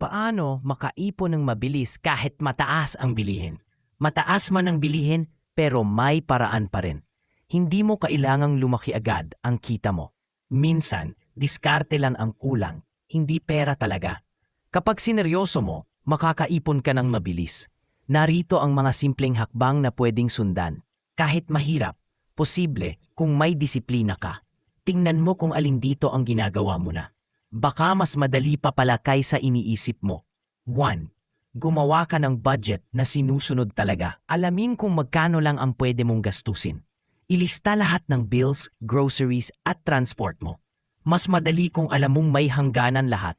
Paano makaipon ng mabilis kahit mataas ang bilihin? Mataas man ang bilihin, pero may paraan pa rin. Hindi mo kailangang lumaki agad ang kita mo. Minsan, diskarte lang ang kulang, hindi pera talaga. Kapag sineryoso mo, makakaipon ka ng mabilis. Narito ang mga simpleng hakbang na pwedeng sundan. Kahit mahirap, posible kung may disiplina ka. Tingnan mo kung alin dito ang ginagawa mo na. Baka mas madali pa pala kaysa iniisip mo. 1. Gumawa ka ng budget na sinusunod talaga. Alamin kung magkano lang ang pwede mong gastusin. Ilista lahat ng bills, groceries at transport mo. Mas madali kung alam mong may hangganan lahat.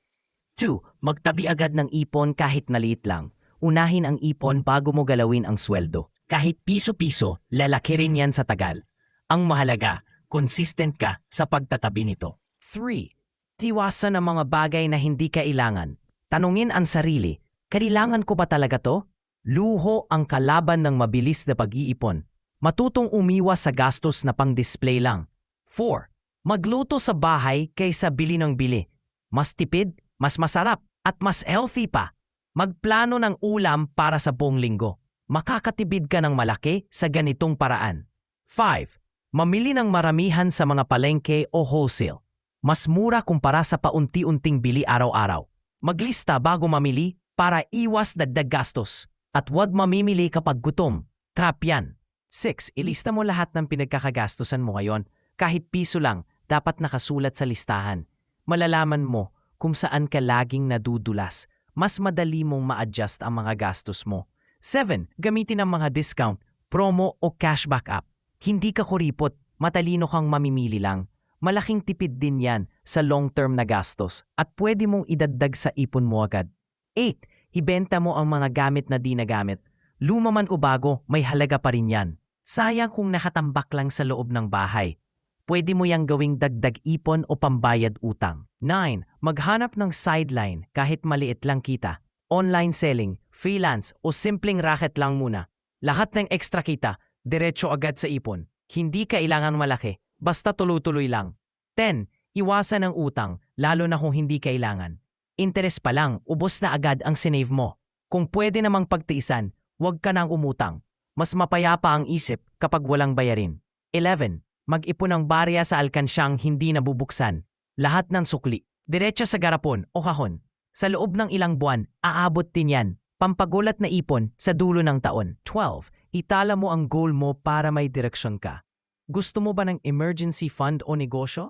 2. Magtabi agad ng ipon kahit naliit lang. Unahin ang ipon bago mo galawin ang sweldo. Kahit piso-piso, lalaki rin yan sa tagal. Ang mahalaga, consistent ka sa pagtatabi nito. 3. Tiwasan ang mga bagay na hindi kailangan. Tanungin ang sarili, kailangan ko ba talaga to? Luho ang kalaban ng mabilis na pag-iipon. Matutong umiwas sa gastos na pang-display lang. 4. Magluto sa bahay kaysa bili ng bili. Mas tipid, mas masarap, at mas healthy pa. Magplano ng ulam para sa buong linggo. Makakatibid ka ng malaki sa ganitong paraan. 5. Mamili ng maramihan sa mga palengke o wholesale. Mas mura kumpara sa paunti-unting bili araw-araw. Maglista bago mamili para iwas dagdag gastos. At huwag mamimili kapag gutom. Trap yan. 6. Ilista mo lahat ng pinagkakagastusan mo ngayon. Kahit piso lang, dapat nakasulat sa listahan. Malalaman mo kung saan ka laging nadudulas. Mas madali mong ma-adjust ang mga gastos mo. 7. Gamitin ang mga discount, promo o cashback app. Hindi ka kuripot, matalino kang mamimili lang. Malaking tipid din yan sa long-term na gastos at pwede mong idagdag sa ipon mo agad. 8. Ibenta mo ang mga gamit na di nagamit. Luma man o bago, may halaga pa rin yan. Sayang kung nakatambak lang sa loob ng bahay. Pwede mo yang gawing dagdag ipon o pambayad utang. 9. Maghanap ng sideline kahit maliit lang kita. Online selling, freelance o simpleng racket lang muna. Lahat ng extra kita, diretso agad sa ipon. Hindi kailangan malaki, basta tuloy-tuloy lang. 10. Iwasan ang utang, lalo na kung hindi kailangan. Interes pa lang, ubos na agad ang sinave mo. Kung pwede namang pagtiisan, huwag ka nang umutang. Mas mapayapa ang isip kapag walang bayarin. 11. Mag-ipon ng barya sa alkansyang hindi nabubuksan. Lahat ng sukli, diretso sa garapon o kahon. Sa loob ng ilang buwan, aabot din yan. Pampagulat na ipon sa dulo ng taon. 12. Itala mo ang goal mo para may direksyon ka. Gusto mo ba ng emergency fund o negosyo?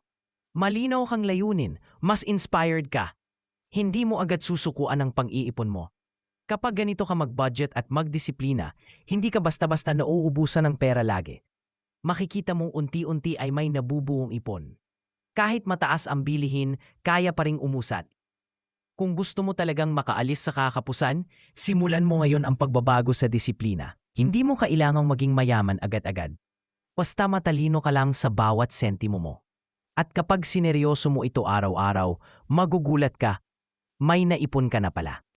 Malinaw kang layunin, mas inspired ka. Hindi mo agad susukuan ang pang-iipon mo. Kapag ganito ka mag-budget at magdisiplina, hindi ka basta-basta nauubusan ng pera lagi. Makikita mong unti-unti ay may nabubuong ipon. Kahit mataas ang bilihin, kaya pa ring umusad. Kung gusto mo talagang makaalis sa kakapusan, simulan mo ngayon ang pagbabago sa disiplina. Hindi mo kailangang maging mayaman agad-agad. Basta matalino ka lang sa bawat sentimo mo. At kapag sineryoso mo ito araw-araw, magugulat ka, may naipon ka na pala.